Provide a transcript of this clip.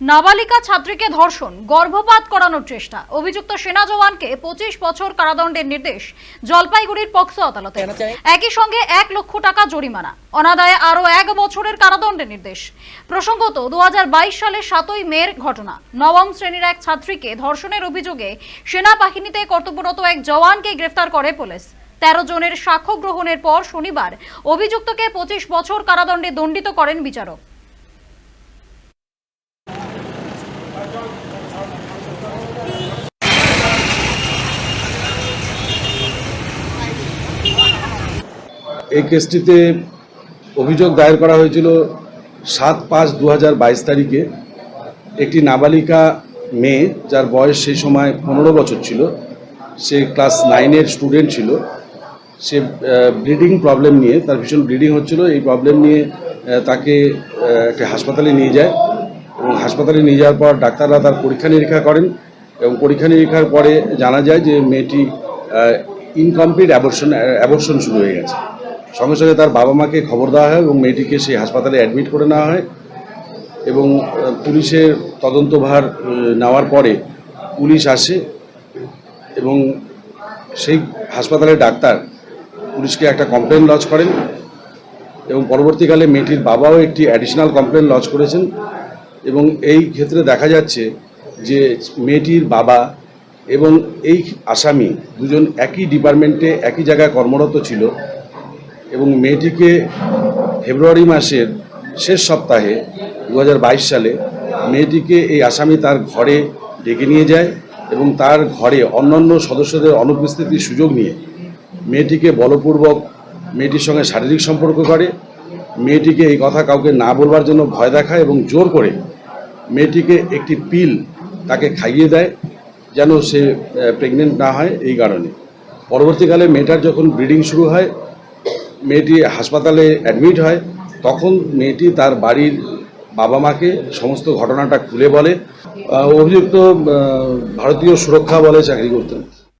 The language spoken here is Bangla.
নাবালিকা ছাত্রীকে ধর্ষণ, গর্ভপাত করানোর চেষ্টা। অভিযুক্ত সেনা জওয়ানকে পঁচিশ বছর কারাদণ্ডের নির্দেশ জলপাইগুড়ির পক্সো আদালতে। একই সঙ্গে এক লক্ষ টাকা জরিমানা। অনাদায়ে আরও এক বছরের কারাদণ্ডের নির্দেশ। প্রসঙ্গত দু হাজার বাইশ সালে সাতই মের ঘটনা। নবম শ্রেণির এক ছাত্রীকে ধর্ষণের অভিযোগে সেনাবাহিনীতে কর্তব্যরত এক জওয়ানকে গ্রেফতার করে পুলিশ। তেরো জনের সাক্ষ্য গ্রহণের পর শনিবার অভিযুক্তকে পঁচিশ বছর কারাদণ্ডে দণ্ডিত করেন বিচারক। এই কেসটিতে অভিযোগ দায়ের করা হয়েছিল সাত পাঁচ দু তারিখে। একটি নাবালিকা মেয়ে, যার বয়স সেই সময় পনেরো বছর ছিল, সে ক্লাস নাইনের স্টুডেন্ট ছিল। সে ব্লিডিং প্রবলেম নিয়ে, তার ভীষণ ব্লিডিং হচ্ছিল। এই প্রবলেম নিয়ে তাকে একটা হাসপাতালে নিয়ে যায়। এবং হাসপাতালে নিয়ে যাওয়ার পর ডাক্তাররা তার পরীক্ষা নিরীক্ষা করেন এবং পরীক্ষা নিরীক্ষার পরে জানা যায় যে মেয়েটি ইনকমপ্লিট অ্যাবর্শন অ্যাবর্শন শুরু হয়ে গেছে। সঙ্গে সঙ্গে তার বাবা মাকে খবর দেওয়া হয় এবং মেয়েটিকে সেই হাসপাতালে অ্যাডমিট করে নেওয়া হয় এবং পুলিশের তদন্তভার নেওয়ার পরে পুলিশ আসে এবং সেই হাসপাতালের ডাক্তার পুলিশকে একটা কমপ্লেন লজ করেন এবং পরবর্তীকালে মেয়েটির বাবাও একটি অ্যাডিশনাল কমপ্লেন লজ করেছেন। এবং এই ক্ষেত্রে দেখা যাচ্ছে যে মেয়েটির বাবা এবং এই আসামি দুজন একই ডিপার্টমেন্টে একই জায়গায় কর্মরত ছিল এবং মেয়েটিকে ফেব্রুয়ারি মাসের শেষ সপ্তাহে দু হাজার বাইশ সালে মেয়েটিকে এই আসামি তার ঘরে ডেকে নিয়ে যায় এবং তার ঘরে অন্যান্য সদস্যদের অনুপস্থিতির সুযোগ নিয়ে মেয়েটিকে বলপূর্বক মেয়েটির সঙ্গে শারীরিক সম্পর্ক করে মেয়েটিকে এই কথা কাউকে না বলবার জন্য ভয় দেখায় এবং জোর করে মেয়েটিকে একটি পিল তাকে খাইয়ে দেয় যেন সে প্রেগনেন্ট না হয় এই কারণে। পরবর্তীকালে মেয়েটার যখন ব্লিডিং শুরু হয়, মেয়েটি হাসপাতালে অ্যাডমিট হয়, তখন মেয়েটি তার বাড়ির বাবা মাকে সমস্ত ঘটনাটা খুলে বলে। অভিযুক্ত ভারতীয় সুরক্ষা বলে চাকরি করতেন।